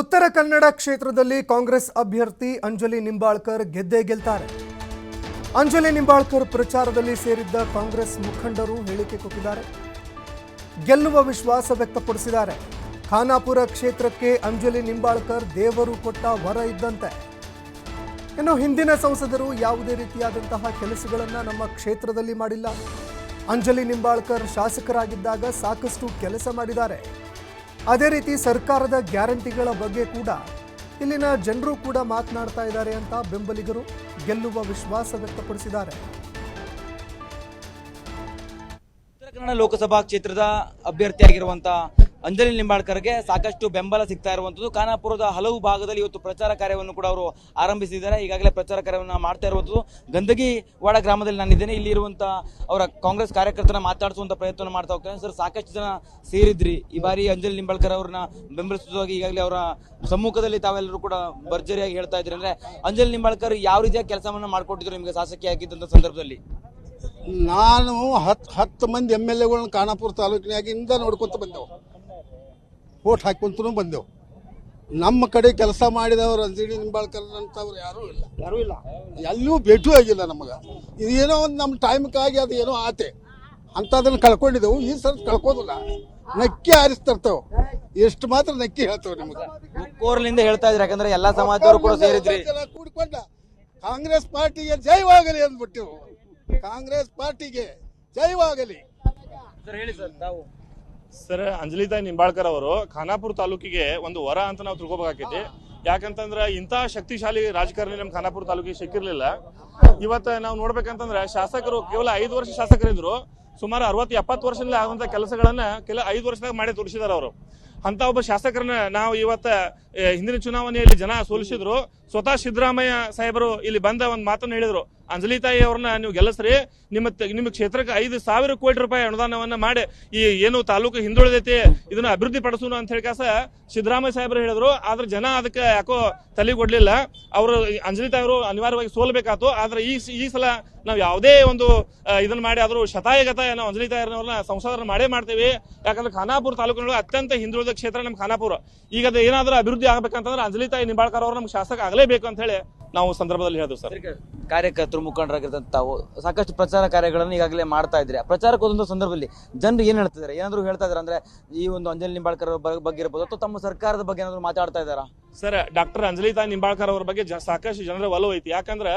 ಉತ್ತರ ಕನ್ನಡ ಕ್ಷೇತ್ರದಲ್ಲಿ ಕಾಂಗ್ರೆಸ್ ಅಭ್ಯರ್ಥಿ ಅಂಜಲಿ ನಿಂಬಾಳ್ಕರ್ ಗೆದ್ದೇ ಗೆಲ್ತಾರೆ. ಅಂಜಲಿ ನಿಂಬಾಳ್ಕರ್ ಪ್ರಚಾರದಲ್ಲಿ ಸೇರಿದ್ದ ಕಾಂಗ್ರೆಸ್ ಮುಖಂಡರು ಹೇಳಿಕೆ ಕೊಟ್ಟಿದ್ದಾರೆ. ಗೆಲ್ಲುವ ವಿಶ್ವಾಸ ವ್ಯಕ್ತಪಡಿಸಿದ್ದಾರೆ. ಖಾನಾಪುರ ಕ್ಷೇತ್ರಕ್ಕೆ ಅಂಜಲಿ ನಿಂಬಾಳ್ಕರ್ ದೇವರು ಕೊಟ್ಟ ವರ ಇದ್ದಂತೆ. ಇನ್ನು ಹಿಂದಿನ ಸಂಸದರು ಯಾವುದೇ ರೀತಿಯಾದಂತಹ ಕೆಲಸಗಳನ್ನು ನಮ್ಮ ಕ್ಷೇತ್ರದಲ್ಲಿ ಮಾಡಿಲ್ಲ. ಅಂಜಲಿ ನಿಂಬಾಳ್ಕರ್ ಶಾಸಕರಾಗಿದ್ದಾಗ ಸಾಕಷ್ಟು ಕೆಲಸ ಮಾಡಿದ್ದಾರೆ. ಅದೇ ರೀತಿ ಸರ್ಕಾರದ ಗ್ಯಾರಂಟಿಗಳ ಬಗ್ಗೆ ಕೂಡ ಇಲ್ಲಿನ ಜನರು ಕೂಡ ಮಾತನಾಡ್ತಾ ಇದ್ದಾರೆ ಅಂತ ಬೆಂಬಲಿಗರು ಗೆಲ್ಲುವ ವಿಶ್ವಾಸ ವ್ಯಕ್ತಪಡಿಸಿದ್ದಾರೆ. ಉತ್ತರ ಲೋಕಸಭಾ ಕ್ಷೇತ್ರದ ಅಭ್ಯರ್ಥಿಯಾಗಿರುವಂತ ಅಂಜಲಿ ನಿಂಬಾಳ್ಕರ್ಗೆ ಸಾಕಷ್ಟು ಬೆಂಬಲ ಸಿಗ್ತಾ ಇರುವಂತದ್ದು ಖಾನಾಪುರದ ಹಲವು ಭಾಗದಲ್ಲಿ ಇವತ್ತು ಪ್ರಚಾರ ಕಾರ್ಯವನ್ನು ಕೂಡ ಅವರು ಆರಂಭಿಸಿದ್ದಾರೆ. ಈಗಾಗಲೇ ಪ್ರಚಾರ ಕಾರ್ಯವನ್ನು ಮಾಡ್ತಾ ಇರುವಂತದ್ದು ಗಂದಗಿ ವಾಡ ಗ್ರಾಮದಲ್ಲಿ ನಾನಿದ್ದೇನೆ. ಇಲ್ಲಿ ಇರುವಂತ ಅವರ ಕಾಂಗ್ರೆಸ್ ಕಾರ್ಯಕರ್ತನ ಮಾತಾಡಿಸುವಂತ ಪ್ರಯತ್ನ ಮಾಡ್ತಾ ಹೋಗ್ತೇನೆ. ಸರ್, ಸಾಕಷ್ಟು ಜನ ಸೇರಿದ್ರಿ. ಈ ಬಾರಿ ಅಂಜಲಿ ನಿಂಬಾಳ್ಕರ್ ಅವ್ರನ್ನ ಬೆಂಬಲಿಸುವುದಾಗಿ ಈಗಾಗಲೇ ಅವರ ಸಮ್ಮುಖದಲ್ಲಿ ತಾವೆಲ್ಲರೂ ಕೂಡ ಭರ್ಜರಿಯಾಗಿ ಹೇಳ್ತಾ ಇದ್ರಿ ಅಂದ್ರೆ ಅಂಜಲಿ ನಿಂಬಾಳ್ಕರ್ ಯಾವ ರೀತಿಯ ಕೆಲಸವನ್ನ ಮಾಡ್ಕೊಟ್ಟಿದ್ರು ನಿಮಗೆ ಶಾಸಕಿ ಆಗಿದ್ದಂತ ಸಂದರ್ಭದಲ್ಲಿ? ನಾನು ಹತ್ತು ಹತ್ತು ಮಂದಿ ಎಂ ಎಲ್ ಎಗಳನ್ನ ಖಾನಾಪುರ ತಾಲೂಕಿನಾಗಿಂದ ನೋಡ್ಕೊತ ಬಂದೆವು. ಓಟ್ ಹಾಕೊಂತೂ ಬಂದೆವು. ನಮ್ಮ ಕಡೆ ಕೆಲಸ ಮಾಡಿದವರು ಅಂಜಲಿ ನಿಂಬಾಳ್ಕರ್ ಅಂತವ್ರು ಯಾರೂ ಇಲ್ಲ. ಯಾರೂ ಇಲ್ಲ. ಎಲ್ಲೂ ಭೇಟಿಯೂ ಆಗಿಲ್ಲ ನಮಗೆ. ಇದೇನೋ ಒಂದು ನಮ್ಮ ಟೈಮ್ಗಾಗಿ ಅದು ಏನೋ ಆತೆ. ಅಂಥದನ್ನ ಕಳ್ಕೊಂಡಿದ್ದೆವು ಈ ಸರ್ ಕಳ್ಕೋದಿಲ್ಲ. ನಕ್ಕಿ ಹಾರಿಸ್ತಿರ್ತೇವೆ ಎಷ್ಟು ಮಾತ್ರ ನಕ್ಕಿ ಹೇಳ್ತೇವೆ ನಿಮಗೆ. ಕೋರ್ಲಿಂದ ಹೇಳ್ತಾ ಇದ್ರಿ ಯಾಕಂದ್ರೆ ಎಲ್ಲಾ ಸಮಾಜದವರು ಕೂಡ ಸೇರಿದ್ರಿ. ಕೂಡಿಕೊಂಡ ಕಾಂಗ್ರೆಸ್ ಪಾರ್ಟಿಗೆ ಜೈವಾಗಲಿ ಅಂದ್ಬಿಟ್ಟೆವು. ಕಾಂಗ್ರೆಸ್ ಪಾರ್ಟಿಗೆ ಜೈವಾಗಲಿ ಸರ್ ಹೇಳಿ ಸರ್ ತಾವು. ಸರ್ ಅಂಜಲಿತಾಯಿ ನಿಂಬಾಳ್ಕರ್ ಅವರು ಖಾನಾಪುರ ತಾಲೂಕಿಗೆ ಒಂದು ವರ ಅಂತ ನಾವು ತಿಳ್ಕೊಬೇಕಾಗೈತಿ ಯಾಕಂತಂದ್ರ ಇಂಥ ಶಕ್ತಿಶಾಲಿ ರಾಜಕಾರಣಿ ನಮ್ಮ ಖಾನಾಪುರ ತಾಲೂಕಿಗೆ ಸಿಕ್ಕಿರ್ಲಿಲ್ಲ. ಇವತ್ತ ನಾವು ನೋಡ್ಬೇಕಂತಂದ್ರೆ ಶಾಸಕರು ಕೇವಲ ಐದು ವರ್ಷ ಶಾಸಕರಿದ್ರು. ಸುಮಾರು ಅರವತ್ತು, ಎಪ್ಪತ್ತು ವರ್ಷದಿಂದ ಆಗುವಂತ ಕೆಲಸಗಳನ್ನ ಕೆಲ ಐದು ವರ್ಷದಾಗ ಮಾಡಿ ತೋರಿಸಿದಾರ ಅವರು. ಅಂತ ಒಬ್ಬ ಶಾಸಕರನ್ನ ನಾವು ಇವತ್ತ ಹಿಂದಿನ ಚುನಾವಣೆಯಲ್ಲಿ ಜನ ಸೋಲಿಸಿದ್ರು. ಸ್ವತಃ ಸಿದ್ದರಾಮಯ್ಯ ಸಾಹೇಬರು ಇಲ್ಲಿ ಬಂದ ಒಂದು ಮಾತನ್ನು ಹೇಳಿದ್ರು. ಅಂಜಲಿ ತಾಯಿ ಅವ್ರನ್ನ ನೀವು ಗೆಲ್ಲಿಸ್ರಿ. ನಿಮ್ಮ ನಿಮ್ಮ ಕ್ಷೇತ್ರಕ್ಕೆ ಐದು ಸಾವಿರ ಕೋಟಿ ರೂಪಾಯಿ ಅನುದಾನವನ್ನ ಮಾಡಿ. ಈ ಏನು ತಾಲೂಕು ಹಿಂದುಳಿದೈತಿ, ಇದನ್ನ ಅಭಿವೃದ್ಧಿ ಪಡಿಸೋಣ ಅಂತ ಹೇಳಿ ಕಾಸ ಸಿದ್ದರಾಮಯ್ಯ ಸಾಹೇಬರು ಹೇಳಿದ್ರು. ಆದ್ರೆ ಜನ ಅದಕ್ಕೆ ಯಾಕೋ ತಲೆ ಕೊಡ್ಲಿಲ್ಲ. ಅವರು ಅಂಜಲಿ ತಾಯಿ ಅವರು ಅನಿವಾರ್ಯವಾಗಿ ಸೋಲ್ಬೇಕಾತು. ಆದ್ರೆ ಈ ಈ ಸಲ ನಾವು ಯಾವುದೇ ಒಂದು ಇದನ್ನ ಮಾಡಿ ಆದ್ರೂ ಶತಾಯಗತ ನಾವು ಅಂಜಲಿ ತಾಯಿಯವ್ರನ್ನ ಸಂಸದರನ್ನ ಮಾಡೇ ಮಾಡ್ತೀವಿ. ಯಾಕಂದ್ರೆ ಖಾನಾಪುರ ತಾಲೂಕಿನೊಳಗೆ ಅತ್ಯಂತ ಹಿಂದುಳಿದ ಕ್ಷೇತ್ರ ನಮ್ಮ ಖಾನಾಪುರ. ಈಗ ಅದು ಏನಾದ್ರೂ ಅಭಿವೃದ್ಧಿ ಆಗ್ಬೇಕಂತಂದ್ರೆ ಅಂಜಲಿ ತಾಯಿ ನಿಂಬಾಳ್ಕರ್ ಅವರು ನಮ್ಗೆ ಶಾಸಕ ಆಗಲೇಬೇಕು ಅಂತ ಹೇಳಿ ನಾವು ಸಂದರ್ಭದಲ್ಲಿ ಹೇಳಿದ್ವಿ ಸರ್. ಕಾರ್ಯಕರ್ತರು ಮುಖಂಡರಾಗಿರ್ತಂತ ತಾವು ಸಾಕಷ್ಟು ಪ್ರಚಾರ ಕಾರ್ಯಗಳನ್ನು ಈಗಾಗಲೇ ಮಾಡ್ತಾ ಇದ್ರೆ ಪ್ರಚಾರಕ್ಕೆ ಹೋದಂತ ಸಂದರ್ಭದಲ್ಲಿ ಜನರು ಏನು ಹೇಳ್ತಿದ್ದಾರೆ ಏನಾದರೂ ಹೇಳ್ತಾ ಇದಾರೆ ಅಂದ್ರೆ ಈ ಒಂದು ಅಂಜಲಿ ನಿಂಬಾಳ್ಕರ್ ಅವ್ರ ಬಗ್ಗೆ ಇರ್ಬೋದು ಅಥವಾ ತಮ್ಮ ಸರ್ಕಾರದ ಬಗ್ಗೆ ಏನಾದ್ರು ಮಾತಾಡ್ತಾ ಇದ್ದಾರಾ? ಸರ್ ಡಾಕ್ಟರ್ ಅಂಜಲಿ ತಾಯಿ ನಿಂಬಾಳ್ಕರ್ ಅವ್ರ ಬಗ್ಗೆ ಸಾಕಷ್ಟು ಜನರ ಒಲವು ಐತಿ. ಯಾಕಂದ್ರೆ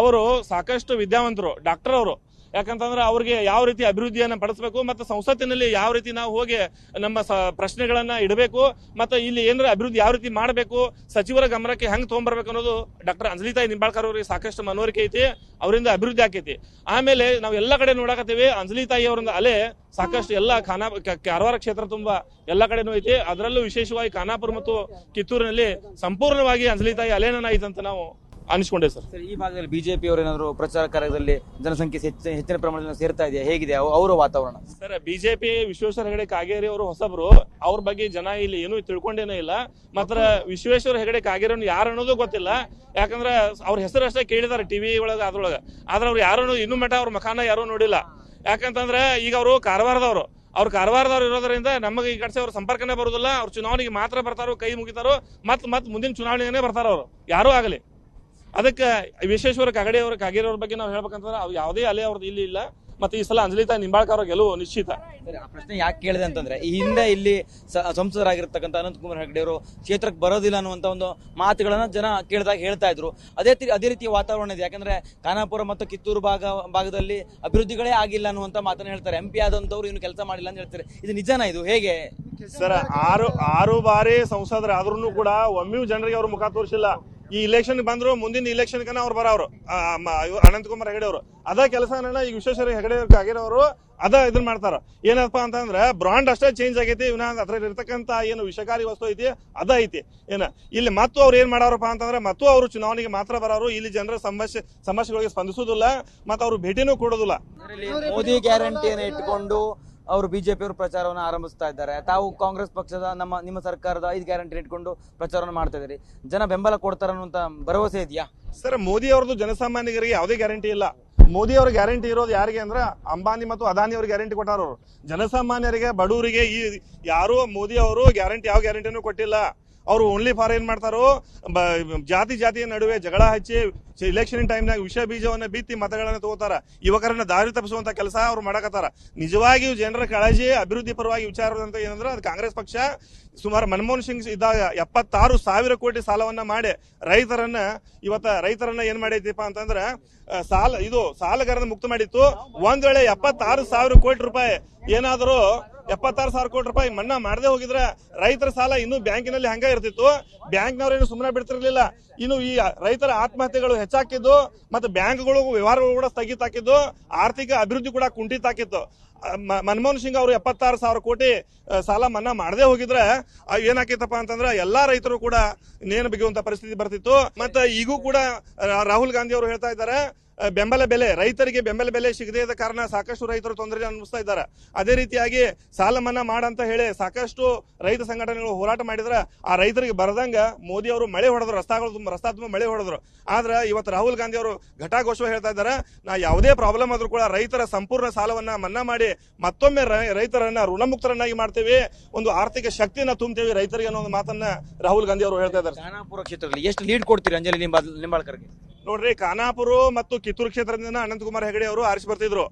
ಅವರು ಸಾಕಷ್ಟು ವಿದ್ಯಾವಂತರು ಡಾಕ್ಟರ್ ಅವರು. ಯಾಕಂತಂದ್ರೆ ಅವ್ರಿಗೆ ಯಾವ ರೀತಿ ಅಭಿವೃದ್ಧಿಯನ್ನ ಪಡಿಸಬೇಕು ಮತ್ತು ಸಂಸತ್ತಿನಲ್ಲಿ ಯಾವ ರೀತಿ ನಾವು ಹೋಗಿ ನಮ್ಮ ಪ್ರಶ್ನೆಗಳನ್ನ ಇಡಬೇಕು ಮತ್ತು ಇಲ್ಲಿ ಏನಾರ ಅಭಿವೃದ್ಧಿ ಯಾವ ರೀತಿ ಮಾಡಬೇಕು, ಸಚಿವರ ಗಮನಕ್ಕೆ ಹೆಂಗೆ ತೊಗೊಂಬರ್ಬೇಕು ಅನ್ನೋದು ಡಾಕ್ಟರ್ ಅಂಜಲಿ ತಾಯಿ ನಿಂಬಾಳ್ಕರ್ ಅವರಿಗೆ ಸಾಕಷ್ಟು ಮನವರಿಕೆ ಐತಿ, ಅವರಿಂದ ಅಭಿವೃದ್ಧಿ ಆಕೈತಿ. ಆಮೇಲೆ ನಾವು ಎಲ್ಲ ಕಡೆ ನೋಡಾಕತ್ತೀವಿ ಅಂಜಲಿ ತಾಯಿ ಅವರಿಂದ ಅಲೆ ಸಾಕಷ್ಟು ಎಲ್ಲ ಖಾನಾ ಕಾರವಾರ ಕ್ಷೇತ್ರ ತುಂಬಾ ಎಲ್ಲ ಕಡೆನೂ ಐತಿ. ಅದರಲ್ಲೂ ವಿಶೇಷವಾಗಿ ಖಾನಾಪುರ ಮತ್ತು ಕಿತ್ತೂರಿನಲ್ಲಿ ಸಂಪೂರ್ಣವಾಗಿ ಅಂಜಲಿ ತಾಯಿ ಅಲೆನ ಐತಂತ ನಾವು ಅನಿಸ್ಕೊಂಡೆ ಸರ್. ಈ ಭಾಗದಲ್ಲಿ ಬಿಜೆಪಿ ಅವರು ಏನಾದ್ರು ಪ್ರಚಾರ ಕಾರ್ಯದಲ್ಲಿ ಜನಸಂಖ್ಯೆ ಹೆಚ್ಚಿನ ಪ್ರಮಾಣದಲ್ಲಿ ಸೇರ್ತಾ ಇದೆಯಾ? ಹೇಗಿದೆ? ಅವ- ಅವರ ವಾತಾವರಣ? ಸರ್ ಬಿಜೆಪಿ ವಿಶ್ವೇಶ್ವರ ಹೆಗಡೆ ಕಾಗೇರಿ ಅವರು ಹೊಸಬ್ರು. ಅವ್ರ ಬಗ್ಗೆ ಜನ ಇಲ್ಲಿ ಏನು ತಿಳ್ಕೊಂಡೇನೂ ಇಲ್ಲ. ಮಾತ್ರ ವಿಶ್ವೇಶ್ವರ ಹೆಗಡೆ ಕಾಗೇರಿ ಯಾರು ಅನ್ನೋದು ಗೊತ್ತಿಲ್ಲ. ಯಾಕಂದ್ರೆ ಅವ್ರ ಹೆಸರು ಅಷ್ಟೇ ಕೇಳಿದಾರೆ ಟಿವಿ ಒಳಗ ಅದ್ರೊಳಗ. ಆದ್ರೆ ಅವ್ರು ಯಾರು ಇನ್ನು ಮಠ ಅವ್ರ ಮಖಾನ ಯಾರೂ ನೋಡಿಲ್ಲ. ಯಾಕಂತಂದ್ರೆ ಈಗ ಅವರು ಕಾರವಾರದವರು. ಅವ್ರು ಕಾರವಾರದವ್ರು ಇರೋದ್ರಿಂದ ನಮಗೆ ಈ ಕಡೆ ಅವ್ರ ಸಂಪರ್ಕನೇ ಬರೋದಿಲ್ಲ. ಅವ್ರ ಚುನಾವಣೆಗೆ ಮಾತ್ರ ಬರ್ತಾರೋ ಕೈ ಮುಗಿತಾರೋ ಮತ್ ಮತ್ ಮುಂದಿನ ಚುನಾವಣೆಗೆ ಬರ್ತಾರ ಅವರು. ಯಾರೂ ಆಗಲಿ. ಅದಕ್ಕೆ ವಿಶ್ವೇಶ್ವರ ಕಾಗಡೆ ಅವ್ರ ಕಾಗೇರಿ ಅವ್ರ ಬಗ್ಗೆ ನಾವು ಹೇಳ್ಬೇಕಂತಂದ್ರೆ ಅವ್ರು ಯಾವುದೇ ಅಲೆ ಅವ್ರದ್ದು ಇಲ್ಲಿ ಇಲ್ಲ. ಮತ್ತೆ ಈ ಸಲ ಅಂಜಲಿತಾ ತಾಯಿ ನಿಂಬಾಳ್ಕರ್ ಅವ್ರ ಗೆಲುವು ನಿಶ್ಚಿತ. ಸರಿ, ಆ ಪ್ರಶ್ನೆ ಯಾಕೆ ಕೇಳಿದೆ ಅಂತಂದ್ರೆ ಈ ಹಿಂದೆ ಇಲ್ಲಿ ಸಂಸದರಾಗಿರ್ತಕ್ಕಂತ ಸಂಸದರಾಗಿರ್ತಕ್ಕಂಥ ಅನಂತಕುಮಾರ್ ಹೆಗಡೆ ಅವರು ಕ್ಷೇತ್ರಕ್ಕೆ ಬರೋದಿಲ್ಲ ಅನ್ನುವಂತ ಒಂದು ಮಾತುಗಳನ್ನ ಜನ ಕೇಳಿದಾಗ ಹೇಳ್ತಾ ಇದ್ರು. ಅದೇ ಅದೇ ರೀತಿಯ ವಾತಾವರಣ ಇದೆ. ಯಾಕಂದ್ರೆ ಖಾನಾಪುರ ಮತ್ತು ಕಿತ್ತೂರು ಭಾಗ ಭಾಗದಲ್ಲಿ ಅಭಿವೃದ್ಧಿಗಳೇ ಆಗಿಲ್ಲ ಅನ್ನುವಂತ ಮಾತನ್ನ ಹೇಳ್ತಾರೆ. ಎಂ ಪಿ ಆದಂತವ್ರು ಇನ್ನು ಕೆಲಸ ಮಾಡಿಲ್ಲ ಅಂತ ಹೇಳ್ತಾರೆ. ಇದು ನಿಜನಾ ಇದು? ಹೇಗೆ? ಸರ್ ಆರು ಆರು ಬಾರಿ ಸಂಸದರಾದ್ರೂ ಕೂಡ ಒಮ್ಮೆಯೂ ಜನರಿಗೆ ಅವ್ರ ಮುಖ ತೋರಿಸಿಲ್ಲ. ಈ ಇಲೆಕ್ಷನ್ ಬಂದ್ರು, ಮುಂದಿನ ಇಲೆಕ್ಷನ್ ಕನ ಅವ್ರು ಬರೋರು ಅನಂತಕುಮಾರ್ ಹೆಗಡೆ ಅವರು. ಅದ ಕೆಲಸ ಈಗ ವಿಶ್ವೇಶ್ವರ ಹೆಗಡೆ ಆಗಿರೋರು, ಅದ ಇದನ್ನ ಮಾಡ್ತಾರ. ಏನಪ್ಪ ಅಂತಂದ್ರೆ ಬ್ರಾಂಡ್ ಅಷ್ಟೇ ಚೇಂಜ್ ಆಗೈತಿ, ಇವನ ಅದ್ರಲ್ಲಿ ಇರ್ತಕ್ಕಂತ ಏನು ವಿಷಕಾರಿ ವಸ್ತು ಐತಿ, ಅದ ಐತಿ. ಏನ? ಇಲ್ಲಿ ಮತ್ತು ಅವ್ರು ಏನ್ ಮಾಡಾರಪ್ಪ ಅಂತಂದ್ರೆ, ಮತ್ತು ಅವರು ಚುನಾವಣೆಗೆ ಮಾತ್ರ ಬರೋರು, ಇಲ್ಲಿ ಜನರ ಸಮಸ್ಯೆ, ಸಮಸ್ಯೆಗಳಿಗೆ ಸ್ಪಂದಿಸುವುದಿಲ್ಲ ಮತ್ತು ಅವ್ರು ಭೇಟಿನೂ ಕೊಡೋದಿಲ್ಲ. ಮೋದಿ ಗ್ಯಾರಂಟಿಯನ್ನು ಇಟ್ಟುಕೊಂಡು ಅವರು ಬಿಜೆಪಿ ಅವರು ಪ್ರಚಾರವನ್ನು ಆರಂಭಿಸ್ತಾ ಇದ್ದಾರೆ. ತಾವು ಕಾಂಗ್ರೆಸ್ ಪಕ್ಷದ ನಮ್ಮ, ನಿಮ್ಮ ಸರ್ಕಾರದ ಐದು ಗ್ಯಾರಂಟಿ ಇಟ್ಕೊಂಡು ಪ್ರಚಾರವನ್ನು ಮಾಡ್ತಾ ಇದ್ದೀರಿ. ಜನ ಬೆಂಬಲ ಕೊಡ್ತಾರ ಅನ್ನುವಂತ ಭರವಸೆ ಇದೆಯಾ? ಸರ್, ಮೋದಿ ಅವ್ರದ್ದು ಜನಸಾಮಾನ್ಯರಿಗೆ ಯಾವುದೇ ಗ್ಯಾರಂಟಿ ಇಲ್ಲ. ಮೋದಿ ಅವ್ರ ಗ್ಯಾರಂಟಿ ಇರೋದು ಯಾರಿಗೆ ಅಂದ್ರೆ ಅಂಬಾನಿ ಮತ್ತು ಅದಾನಿ ಅವ್ರಿಗೆ ಗ್ಯಾರಂಟಿ ಕೊಟ್ಟಾರ ಅವರು ಜನಸಾಮಾನ್ಯರಿಗೆ, ಬಡವರಿಗೆ ಈ ಯಾರು ಮೋದಿ ಅವರು ಗ್ಯಾರಂಟಿ, ಯಾವ ಗ್ಯಾರಂಟಿನೂ ಕೊಟ್ಟಿಲ್ಲ. ಅವರು ಓನ್ಲಿ ಫಾರ್ ಏನ್ ಮಾಡ್ತಾರೋ ಜಾತಿ ಜಾತಿಯ ನಡುವೆ ಜಗಳ ಹಚ್ಚಿ ಇಲೆಕ್ಷನ್ ಟೈಮ್ನಾಗ ವಿಷ ಬೀಜವನ್ನ ಬಿತ್ತಿ ಮತಗಳನ್ನ ತಗೋತಾರ. ಯುವಕರನ್ನ ದಾರಿ ತಪ್ಪಿಸುವಂತ ಕೆಲಸ ಅವ್ರು ಮಾಡಕತ್ತಾರ. ನಿಜವಾಗಿಯೂ ಜನರ ಕಾಳಜಿ ಅಭಿವೃದ್ಧಿ ಪರವಾಗಿ ವಿಚಾರ ಅಂತ ಏನಂದ್ರೆ ಅದು ಕಾಂಗ್ರೆಸ್ ಪಕ್ಷ ಸುಮಾರು ಮನಮೋಹನ್ ಸಿಂಗ್ ಇದ್ದಾಗ ಎಪ್ಪತ್ತಾರು ಸಾವಿರ ಕೋಟಿ ಸಾಲವನ್ನ ಮಾಡಿ ರೈತರನ್ನ, ಇವತ್ತ ರೈತರನ್ನ ಏನ್ ಮಾಡೈತಿಪ್ಪ ಅಂತಂದ್ರ ಸಾಲ, ಇದು ಸಾಲಗಾರನ ಮುಕ್ತ ಮಾಡಿತ್ತು. ಒಂದ್ ವೇಳೆ ಎಪ್ಪತ್ತಾರು ಸಾವಿರ ಕೋಟಿ ರೂಪಾಯಿ ಏನಾದರೂ ಎಪ್ಪತ್ತಾರು ಸಾವಿರ ಕೋಟಿ ರೂಪಾಯಿ ಮನ್ನಾ ಮಾಡದೆ ಹೋಗಿದ್ರೆ ರೈತರ ಸಾಲ ಇನ್ನೂ ಬ್ಯಾಂಕಿನಲ್ಲಿ ಹಂಗ ಇರ್ತಿತ್ತು. ಬ್ಯಾಂಕ್ನವರೇನು ಸುಮ್ಮನೆ ಬಿಡ್ತಿರ್ಲಿಲ್ಲ. ಇನ್ನು ಈ ರೈತರ ಆತ್ಮಹತ್ಯೆಗಳು ಹೆಚ್ಚಾಕಿದ್ದು ಮತ್ತೆ ಬ್ಯಾಂಕ್ಗಳು ವ್ಯವಹಾರಗಳು ಕೂಡ ಸ್ಥಗಿತಾಕಿದ್ದು ಆರ್ಥಿಕ ಅಭಿವೃದ್ಧಿ ಕೂಡ ಕುಂಠಿತ ಹಾಕಿತ್ತು. ಆ, ಮನಮೋಹನ್ ಸಿಂಗ್ ಅವರು ಎಪ್ಪತ್ತಾರು ಸಾವಿರ ಕೋಟಿ ಸಾಲ ಮನ್ನಾ ಮಾಡದೆ ಹೋಗಿದ್ರೆ ಏನಾಕಿತ್ತಪ್ಪ ಅಂತಂದ್ರೆ ಎಲ್ಲಾ ರೈತರು ಕೂಡ ನೇಣು ಬಿಗುವಂತ ಪರಿಸ್ಥಿತಿ ಬರ್ತಿತ್ತು. ಮತ್ತೆ ಈಗೂ ಕೂಡ ರಾಹುಲ್ ಗಾಂಧಿ ಅವರು ಹೇಳ್ತಾ ಇದ್ದಾರೆ ಬೆಂಬಲ ಬೆಲೆ, ರೈತರಿಗೆ ಬೆಂಬಲ ಬೆಲೆ ಸಿಗದೇ ಇದ್ದ ಕಾರಣ ಸಾಕಷ್ಟು ರೈತರು ತೊಂದರೆ ಅನುಭವಿಸ್ತಾ ಇದ್ದಾರೆ. ಅದೇ ರೀತಿಯಾಗಿ ಸಾಲ ಮನ್ನಾ ಮಾಡಂತ ಹೇಳಿ ಸಾಕಷ್ಟು ರೈತ ಸಂಘಟನೆಗಳು ಹೋರಾಟ ಮಾಡಿದ್ರೆ ಆ ರೈತರಿಗೆ ಬರದಂಗ ಮೋದಿ ಅವರು ಮಳೆ ಹೊಡೆದ್ರು, ರಸ್ತಾಗಳು ತುಂಬ, ರಸ್ತಾ ತುಂಬ ಮಳೆ ಹೊಡೆದ್ರು. ಆದ್ರೆ ಇವತ್ತು ರಾಹುಲ್ ಗಾಂಧಿ ಅವರು ಘಟಾಘೋಷ ಹೇಳ್ತಾ ಇದ್ದಾರೆ, ನಾ ಯಾವುದೇ ಪ್ರಾಬ್ಲಮ್ ಆದ್ರೂ ಕೂಡ ರೈತರ ಸಂಪೂರ್ಣ ಸಾಲವನ್ನ ಮನ್ನಾ ಮಾಡಿ ಮತ್ತೊಮ್ಮೆ ರೈತರನ್ನ ಋಣಮುಕ್ತರನ್ನಾಗಿ ಮಾಡ್ತೇವೆ, ಒಂದು ಆರ್ಥಿಕ ಶಕ್ತಿಯನ್ನ ತುಂಬ್ತೇವೆ ರೈತರಿಗೆ ಅನ್ನೋ ಒಂದು ಮಾತನ್ನ ರಾಹುಲ್ ಗಾಂಧಿ ಅವರು ಹೇಳ್ತಾ ಇದ್ದಾರೆ. ಕ್ಷೇತ್ರದಲ್ಲಿ ಎಷ್ಟು ಲೀಡ್ ಕೊಡ್ತೀರಿ ಅಂಜಲಿ ನಿಂಬಾಳ್ ನಿಂಬಾಳ್ಕರ್ಗೆ? ನೋಡ್ರಿ, ಖಾನಾಪುರ ಮತ್ತು ಕಿತ್ತೂರು ಕ್ಷೇತ್ರದಿಂದ ಅನಂತಕುಮಾರ್ ಹೆಗಡೆ ಅವರು ಆರಿಸಿ ಬರ್ತಿದ್ರು.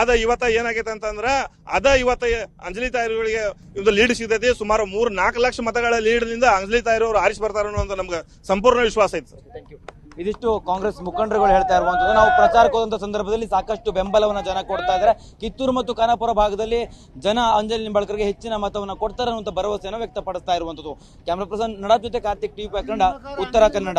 ಅದ ಇವತ್ತ ಏನಾಗೈತೆ ಅಂತಂದ್ರ, ಅದ ಇವತ್ತ ಅಂಜಲಿ ತಾಯಿಗಳಿಗೆ ಒಂದು ಲೀಡ್ ಸಿಗ್ತೈತಿ. ಸುಮಾರು ಮೂರ್ ನಾಲ್ಕು ಲಕ್ಷ ಮತಗಳ ಲೀಡ್ನಿಂದ ಅಂಜಲಿ ತಾಯಿರು ಅವರು ಆರಿಸಿ ಬರ್ತಾರ ಅನ್ನೋ ನಮ್ಗೆ ಸಂಪೂರ್ಣ ವಿಶ್ವಾಸ ಐತಿ ಇದಿಷ್ಟು ಕಾಂಗ್ರೆಸ್ ಮುಖಂಡರುಗಳು ಹೇಳ್ತಾ ಇರುವಂತದ್ದು. ನಾವು ಪ್ರಚಾರಕ್ಕೆ ಹೋದಂತ ಸಂದರ್ಭದಲ್ಲಿ ಸಾಕಷ್ಟು ಬೆಂಬಲವನ್ನ ಜನ ಕೊಡ್ತಾ ಇದ್ದಾರೆ ಕಿತ್ತೂರು ಮತ್ತು ಕಾನಾಪುರ ಭಾಗದಲ್ಲಿ ಜನ ಅಂಜಲಿ ನಿಂಬಾಳ್ಕರ್ಗೆ ಹೆಚ್ಚಿನ ಮತವನ್ನ ಕೊಡ್ತಾರೆ ಅನ್ನುವಂಥ ಭರವಸೆಯನ್ನು ವ್ಯಕ್ತಪಡಿಸ್ತಾ ಇರುವಂತದ್ದು. ಕ್ಯಾಮ್ರಾ ಪರ್ಸನ್ ನಡಾ ಜೊತೆ ಕಾರ್ತಿಕ್, ಟಿವಿ ಕನ್ನಡ ಉತ್ತರ ಕನ್ನಡ.